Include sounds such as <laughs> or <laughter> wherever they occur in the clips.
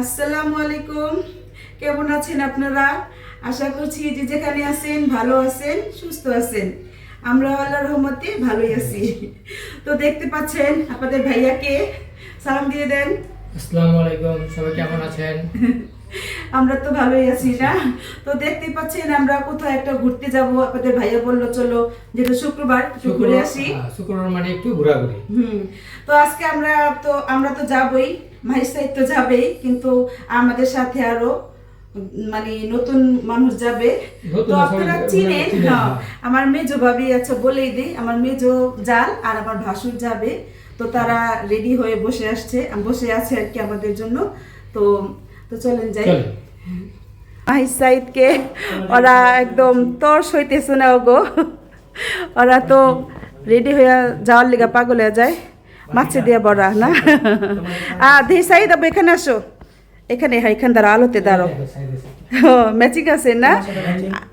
আসসালামু আলাইকুম। কেমন আছেন আপনারা? আশা করছি যে যেখানে আছেন ভালো আছেন সুস্থ আছেন। আমরা আল্লাহ রহমতে ভালোই আছি। তো দেখতে পাচ্ছেন আপনাদের ভাইয়াকে সালাম দিয়ে দেন। আসসালামু আলাইকুম সবাই কেমন আছেন? <laughs> আমরা তো ভালোই আছি না? তো দেখতে পাচ্ছেন আমরা কোথাও একটা ঘুরতে যাব। আপনাদের ভাইয়া বলল চলো যেহেতু শুক্রবার একটু ঘুরে আসি। হ্যাঁ, শুক্রবার মানে একটু ঘোরাঘুরি। হুম তো আজকে আমরা তো আমরা তো যাবই মাহির সাহেব তো যাবেই কিন্তু আমাদের সাথে আরও মানে নতুন মানুষ যাবে। তো আপনারা চিনেন চিনেন, হ্যাঁ, হ্যাঁ। আমার মেজো ভাবি আচ্ছা বলেই দিই আমার মেজো জাল আর আমার ভাসুর যাবে। তো তারা রেডি হয়ে বসে আসছে বসে আছে আর কি আমাদের জন্য। তো তো চলেন যাই। মাহির সাইদকে ওরা একদম তর সইতেছে না গো ওরা তো রেডি হয়ে যাওয়ার লিগা পাগল হয়ে যায়, মাছে দিয়ে বড়া, না? আ ধি সাইদ আব এখানে আসো। এখানে হ্যাঁ এখান দাঁড়ো আলোতে দাঁড়ো ম্যাচিং আছে, না?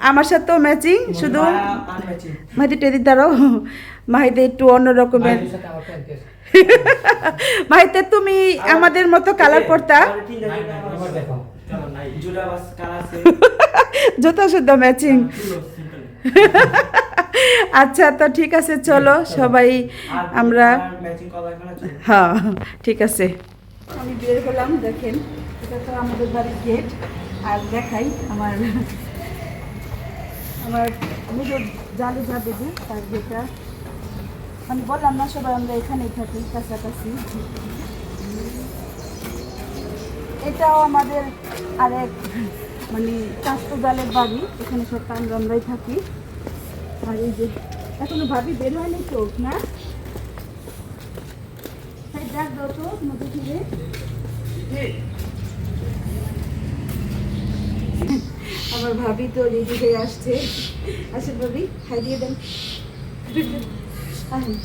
আমার সাথেও ম্যাচিং, শুধু মাহিদি টেদি দাঁড়ো মাহিদি একটু অন্য রকমের সাথে। মাহিতে তুমি আমাদের মতো কালার দেখো জুতো শুদ্ধ ম্যাচিং আচ্ছা তো ঠিক আছে চলো সবাই আমরা হ্যাঁ ঠিক আছে। আমি বের হলাম দেখেন। এটা তো আমাদের বাড়ির গেট আর দেখাই আমার আমার আমি তো জালে যাবে যে তার যেটা আমি বললাম না সবাই আমরা এখানেই থাকি কাছাকাছি। এটাও আমাদের আরেক মানে কাস্তো জালের বাড়ি। এখানে সব আমরা আমরাই থাকি। আর এই যে এখনও ভাবি বের হয়নি তো না? ডাক দাও তো আমার ভাবি তো রেডি হয়ে আসছে। আসেন ভাবি খাই দিয়ে দেন। আসেন,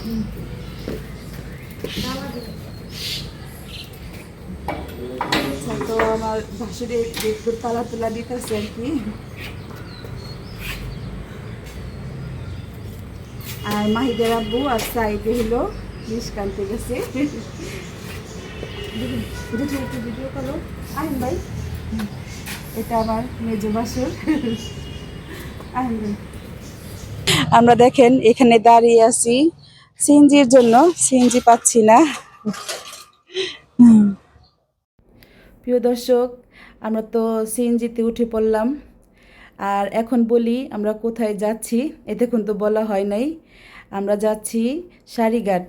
হুম। আচ্ছা তো আমার ভাসুরে একটু তালা তোলা দিতেছে আর কি। আর মাহিদের আব্বু আর সাইডে হলো জিনিস কানতে গেছে। একটু ভিডিও করো। আহেন ভাই, এটা আমার মেজো বাসুর। আহেন ভাই। আমরা দেখেন, এখানে দাঁড়িয়ে আছি। সিএনজির জন্য সিএনজি পাচ্ছি না। প্রিয় দর্শক আমরা তো সিএনজিতে উঠে পড়লাম। আর এখন বলি আমরা কোথায় যাচ্ছি এ দেখুন তো বলা হয় নাই। আমরা যাচ্ছি সারিঘাট।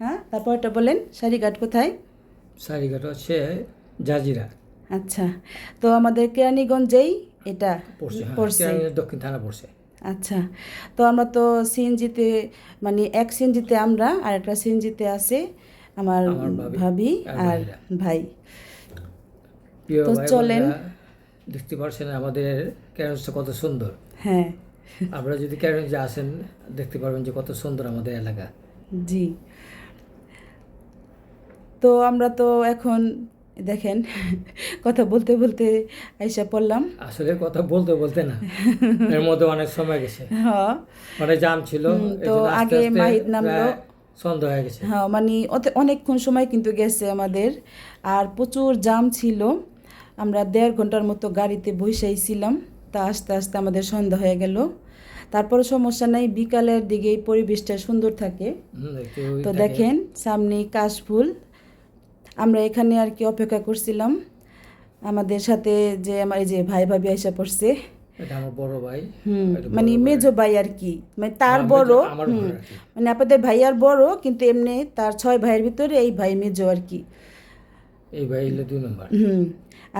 হ্যাঁ তারপর এটা বলেন সারিঘাট কোথায়? সারিঘাট হচ্ছে জাজিরা। আচ্ছা তো আমাদের কেরানীগঞ্জেই এটা পড়ছে হ্যাঁ, দক্ষিণ থানা পড়ছে। আচ্ছা তো আমরা তো সিএনজিতে মানে এক সিএনজিতে আমরা আর একটা সিএনজিতে আছে আমার আমার ভাবি আর ভাই। তো চলেন। দেখতে পাচ্ছেন আমাদের কেরানীগঞ্জটা কত সুন্দর। হ্যাঁ। আপনারা যদি কেরানীগঞ্জে আসেন দেখতে পারবেন যে কত সুন্দর আমাদের এলাকা। জি। তো আমরা তো এখন দেখেন কথা বলতে বলতে আইসা পড়লাম। আসলে কথা বলতে বলতে না এর মধ্যে অনেক সময় গেছে। হ্যাঁ অনেক জাম ছিল তো আগে মাহিদ নামলো। সন্ধ্যা হয়ে গেছে। হ্যাঁ মানে অনেকক্ষণ সময় কিন্তু গেছে আমাদের আর প্রচুর জাম ছিল। আমরা দেড় ঘণ্টার মতো গাড়িতে বসেছিলাম তা আস্তে আস্তে আমাদের সন্ধ্যা হয়ে গেল। তারপরে সমস্যা নাই বিকালের দিকে এই পরিবেশটা সুন্দর থাকে। তো দেখেন সামনে কাশফুল। আমরা এখানে আর কি অপেক্ষা করছিলাম। আমাদের সাথে যে আমার এই যে ভাই ভাবি আইসা পড়ছে। ভাই। মানে ভাই। মেজো ভাই আর কি। মানে তার বড়। আর। মানে আপনাদের ভাইয়ার বড় কিন্তু এমনি তার ছয় ভাইয়ের ভিতরে এই ভাই মেজো আর কি এই ভাই হলো দুই নম্বর হুম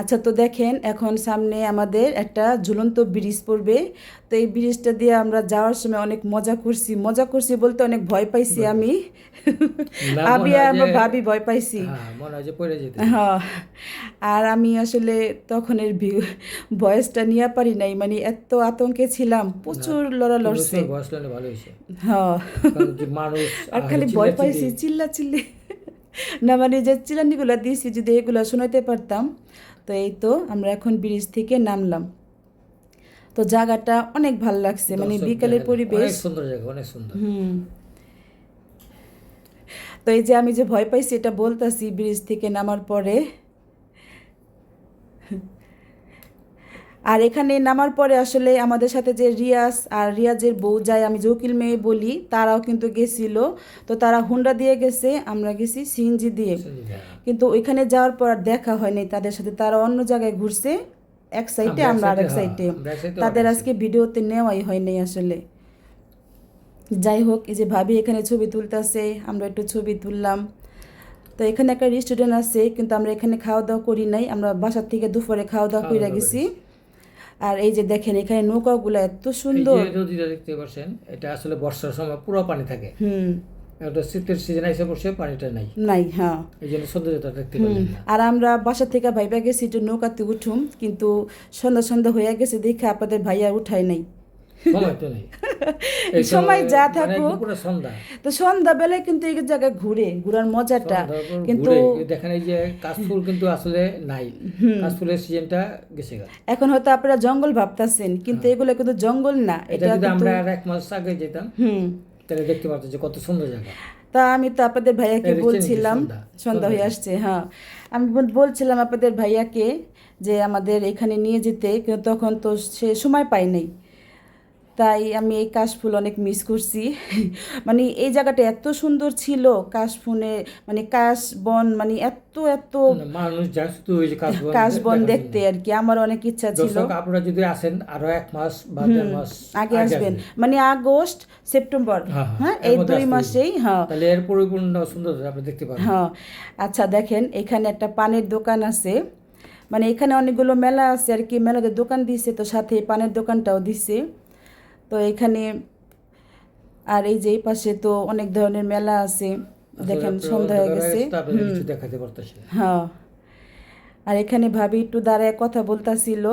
আচ্ছা তো দেখেন এখন সামনে আমাদের একটা ঝুলন্ত ব্রিজ পড়বে। তো এই ব্রিজটা দিয়ে আমরা যাওয়ার সময় অনেক মজা করছি। মজা করছি বলতে অনেক ভয় পাইছি আমি। আর আমার ভাবি ভয় পাইছি। হ্যাঁ হয় আর আমি আসলে তখনের ভয়েসটা নিয়ে পারি নাই। মানে এত আতঙ্কে ছিলাম প্রচুর লড়া লড়ছে হ্যাঁ। আর খালি ভয় পাইছি চিল্লা চিল্লি না মানে যে চিলানিগুলো দিয়েছি যদি এগুলো শোনাতে পারতাম। তো এই তো আমরা এখন ব্রিজ থেকে নামলাম। তো জায়গাটা অনেক ভালো লাগছে মানে বিকালের পরিবেশ। সুন্দর জায়গা অনেক সুন্দর। হুম। তো এই যে আমি যে ভয় পাইছি এটা বলতাছি ব্রিজ থেকে নামার পরে। আর এখানে নামার পরে আসলে আমাদের সাথে যে রিয়াজ আর রিয়াজের বউ যায় আমি জকিল মেয়ে বলি তারাও কিন্তু গেছিল। তো তারা হুন্ডা দিয়ে গেছে আমরা গেছি সিএনজি দিয়ে। কিন্তু ওইখানে যাওয়ার পর আর দেখা হয়নি তাদের সাথে তারা অন্য জায়গায় ঘুরছে এক সাইডে আমরা আরেক সাইডে হ্যাঁ, তাদের আজকে ভিডিওতে নেওয়াই হয়নি আসলে। যাই হোক এই যে ভাবি এখানে ছবি তুলতেছে আমরা একটু ছবি তুললাম। তো এখানে একটা রেস্টুরেন্ট আছে কিন্তু আমরা এখানে খাওয়া দাওয়া করি নাই আমরা বাসার থেকে দুপুরে খাওয়া দাওয়া করে গেছি। আর এই যে দেখেন এখানে নৌকাগুলো এত সুন্দর। নদীটা দেখতে পাচ্ছেন এটা আসলে বর্ষার সময় পুরো পানি থাকে। হুম। শীতের সিজন এসে পড়ছে পানিটা নাই। নাই হ্যাঁ। এই জন্য সৌন্দর্যটা দেখতে আর আমরা বাসা থেকে ভাইবা গেছি একটু নৌকাতে উঠুম কিন্তু সন্ধ্যা সন্ধ্যা হয়ে গেছে দেখে আপনাদের ভাইয়া উঠায় নাই। <laughs> সময় যা মানে থাকুক। তো সন্ধ্যাবেলায় কিন্তু এই জায়গায় ঘুরে ঘুরার মজাটা। কিন্তু দেখেন এই যে কাশফুল কিন্তু আসলে নাই। কাশফুলের সিজনটা গেছে এখন হয়তো আপনারা জঙ্গল ভাবতাছেন কিন্তু এগুলো কিন্তু জঙ্গল না হ্যাঁ। এটা যদি আমরা এক মাস আগে যেতাম হুম। তাহলে দেখতে পারতাম যে কত সুন্দর জায়গা। তা আমি তো আপনাদের ভাইয়াকে বলছিলাম সন্ধ্যা? হয়ে আসছে হ্যাঁ। আমি বলছিলাম আপনাদের ভাইয়াকে যে আমাদের এখানে নিয়ে যেতে কিন্তু তখন তো সে সময় পাই নাই। তাই আমি এই কাশফুল অনেক মিস করছি। <laughs> মানে এই জায়গাটা এত সুন্দর ছিল কাশফুনে মানে কাশ বন মানে এত এত মানুষ যা শুধু ওই কাশবন দেখতে আর কি আমার অনেক ইচ্ছা ছিল। দর্শক আপনারা যদি আসেন আরও এক মাস বা দেড় মাস আগে আসবেন। মানে আগস্ট সেপ্টেম্বর হ্যাঁ, হ্যাঁ এই দুই মাসেই হ্যাঁ। তাহলে এর পরিপূর্ণ সুন্দর আপনি দেখতে পাবেন। হ্যাঁ আচ্ছা দেখেন এখানে একটা পানের দোকান আছে। মানে এখানে অনেকগুলো মেলা আছে আর কি মেলাতে দোকান দিছে তো সাথে পানের দোকানটাও দিছে। তো এখানে আর এই যে পাশে তো অনেক ধরনের মেলা আছে। দেখেন সন্ধ্যা হয়ে গেছে। হ্যাঁ। আর এখানে ভাবি একটু দাঁড়ায় কথা বলতাছিল।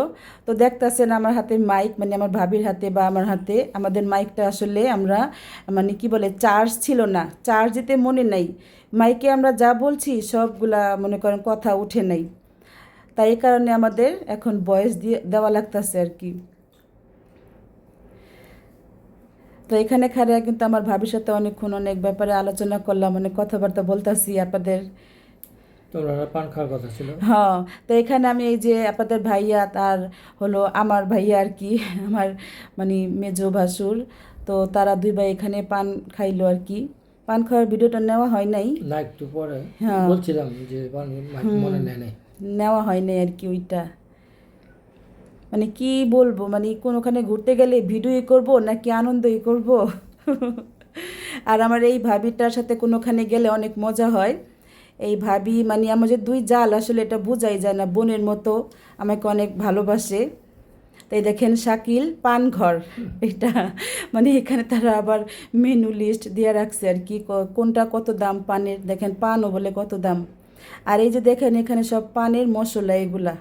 তো দেখতাছেন আমার হাতে মাইক মানে আমার ভাবির হাতে বা আমার হাতে আমাদের মাইকটা আসলে আমরা মানে কি বলে চার্জ ছিল না। চার্জ দিতে মনে নাই। মাইকে আমরা যা বলছি সবগুলা মনে করেন কথা উঠে নাই। তাই এই কারণে আমাদের এখন বয়স দিয়ে দেওয়া লাগতাছে আর কি। তো এখানে খারে কিন্তু আমার ভাবির সাথে অনেকক্ষণ অনেক ব্যাপারে আলোচনা করলাম অনেক কথাবার্তা বলতাছি আপনাদের। পান খাওয়ার কথা ছিল? হ্যাঁ তো এখানে আমি এই যে আপনাদের ভাইয়া তার হলো আমার ভাইয়া আর কি আমার মানে মেজো ভাসুর তো তারা দুই ভাই এখানে পান খাইলো আর কি। পান খাওয়ার ভিডিওটা নেওয়া হয় নাই। না একটু পরে। হ্যাঁ। বলছিলাম যে মনে নেয় নেওয়া হয় নাই আর কি ওইটা। মানে কি বলব? মানে কোনোখানে ঘুরতে গেলে ভিডিওই করব নাকি আনন্দই করব? <laughs> আর আমার এই ভাবিটার সাথে কোনোখানে গেলে অনেক মজা হয়। এই ভাবি মানে আমার যে দুই জাল আসলে এটা বোঝাই যায় না, বোনের মতো আমাকে অনেক ভালোবাসে। তাই দেখেন শাকিল পানঘর। এটা মানে এখানে তারা আবার মেনু লিস্ট দিয়ে রাখছে আর কি, ক- কোনটা কত দাম পানের, দেখেন পানও বলে কত দাম। আর এই যে দেখেন এখানে সব পানের মশলা এগুলা।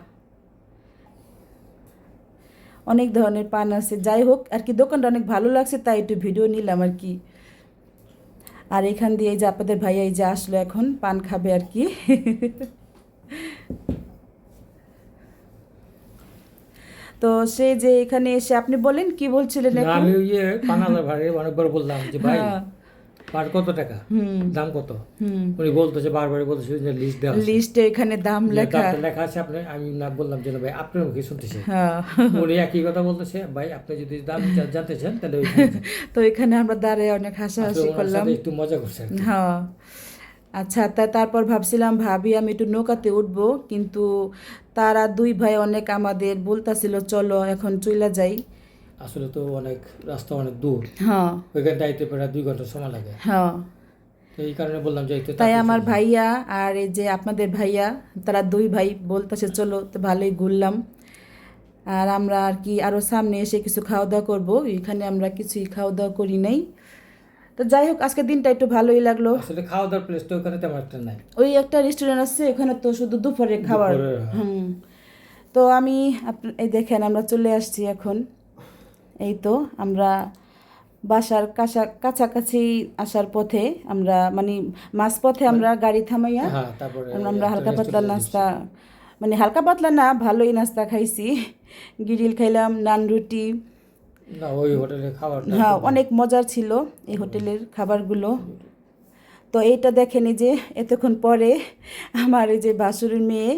অনেক ধরনের পান আছে। যাই হোক আর কি দোকানটা অনেক ভালো লাগছে তাই একটু ভিডিও নিলাম আর কি। আর এখান দিয়ে এই যে আপনাদের ভাইয়া এই যে আসলো এখন পান খাবে আর কি। তো সে যে এখানে এসে আপনি বলেন কি বলছিলেন আমি ওই যে পানালার ভাই অনেকবার বললাম যে ভাই হ্যাঁ। পার কত টাকা? হুম। দাম কত? উনি বলতেছে বারবার বলতেছে যে লিস্ট দেওয়া লিস্টে এখানে দাম লেখা। লেখা আছে আপনি আমি না বললাম যে ভাই আপনার মুখে শুনতেছে। হ্যাঁ। উনি একই কথা বলতেছে ভাই আপনি যদি দাম জানতে চান তাহলে <laughs> তো এখানে আমরা দাঁড়িয়ে অনেক হাসাহাসি করলাম। একটু মজা করছে আর কি। হ্যাঁ। আচ্ছা তা তারপর ভাবছিলাম ভাবি আমি একটু নৌকাতে উঠবো কিন্তু তারা দুই ভাই অনেক আমাদের বলতাছিল চলো এখন চইলা যাই। আসলে তো অনেক রাস্তা অনেক দূর। হ্যাঁ। ওইখানে যাইতে প্রায় দুই ঘণ্টা সময় লাগে। হ্যাঁ। তো এই কারণে বললাম যে তাই আমার ভাইয়া আর এই যে আপনাদের ভাইয়া তারা দুই ভাই বলতেছে চলো তো ভালোই ঘুরলাম। আর আমরা আর কি আরও সামনে এসে কিছু খাওয়া দাওয়া করব। এখানে আমরা কিছুই খাওয়া দাওয়া করি নাই। তো যাই হোক আজকে দিনটা একটু ভালোই লাগল। আসলে খাওয়া দাওয়ার প্লেস তো ওখানে তেমন একটা নাই। ওই একটা রেস্টুরেন্ট আছে ওখানে তো শুধু দুপুরে খাবার হ্যাঁ। হুম। তো আমি এই দেখেন আমরা চলে আসছি এখন। এই তো আমরা বাসার কাছা কাছাকাছি আসার পথে আমরা মানে মাঝ পথে আমরা গাড়ি থামাইয়া হ্যাঁ তারপরে আমরা হালকা পাতলা নাস্তা মানে হালকা পাতলা না ভালোই নাস্তা খাইছি। গিরিল খাইলাম নান রুটি। হ্যাঁ অনেক মজার ছিল এই হোটেলের খাবারগুলো। তো এইটা দেখেনি যে এতক্ষণ পরে আমার এই যে বাসুরের মেয়ে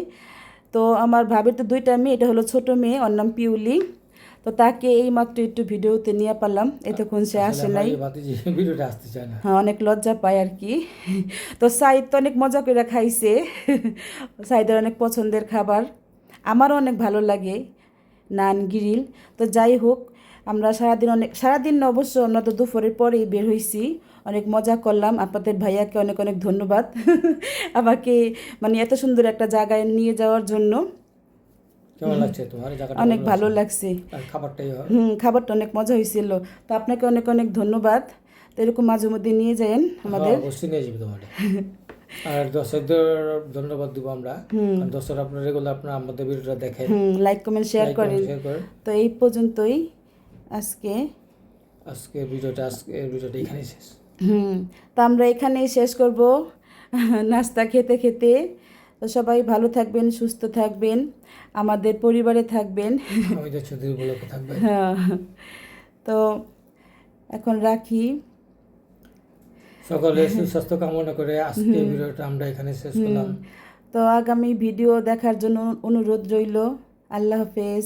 তো তো আমার ভাবির তো দুইটা মেয়ে এটা হলো ছোট মেয়ে ওর নাম পিউলি। তো তাকে এই মাত্র একটু ভিডিওতে নিয়ে পারলাম। এতক্ষণ সে আসে নাই। আমার এই ভাতিজি ভিডিওটা আসতে চায় না। হ্যাঁ অনেক লজ্জা পায় আর কি। তো সাইদ তো অনেক মজা করে খাইছে। সাইদের অনেক পছন্দের খাবার। আমারও অনেক ভালো লাগে নান গিরিল। তো যাই হোক আমরা সারাদিন অনেক সারাদিন না অবশ্য আমরা তো দুপুরের পরেই বের হয়েছি অনেক মজা করলাম। আপনাদের ভাইয়াকে অনেক অনেক ধন্যবাদ। <laughs> আমাকে মানে এত সুন্দর একটা জায়গায় নিয়ে যাওয়ার জন্য কেমন লাগছে তোমার এই জায়গাটা অনেক ভালো লাগছে? হুম খাবারটা অনেক মজা হয়েছিল। তো আপনাকে অনেক অনেক ধন্যবাদ। তো এরকম মাঝে মধ্যে নিয়ে যায়েন আমাদের। হ্যাঁ, অবশ্যই নিয়ে যাবে তোমার আর দর্শকদের ধন্যবাদ দিব আমরা। দর্শক আপনারা রেগুলার আপনারা আমাদের ভিডিওটা দেখেন। লাইক কমেন্ট শেয়ার করেন। তো এই পর্যন্তই আজকে। আজকে ভিডিওটা আজকে ভিডিওটা এখানেই শেষ। হুম তো আমরা এখানেই শেষ করব। নাস্তা খেতে খেতে। তো সবাই ভালো থাকবেন সুস্থ থাকবেন আমাদের পরিবারে থাকবেন। হ্যাঁ। তো এখন রাখি। সকলে সুস্বাস্থ্য কামনা করে আজকে ভিডিওটা আমরা এখানে শেষ করলাম। তো আগামী ভিডিও দেখার জন্য অনুরোধ রইল। আল্লাহ হাফেজ।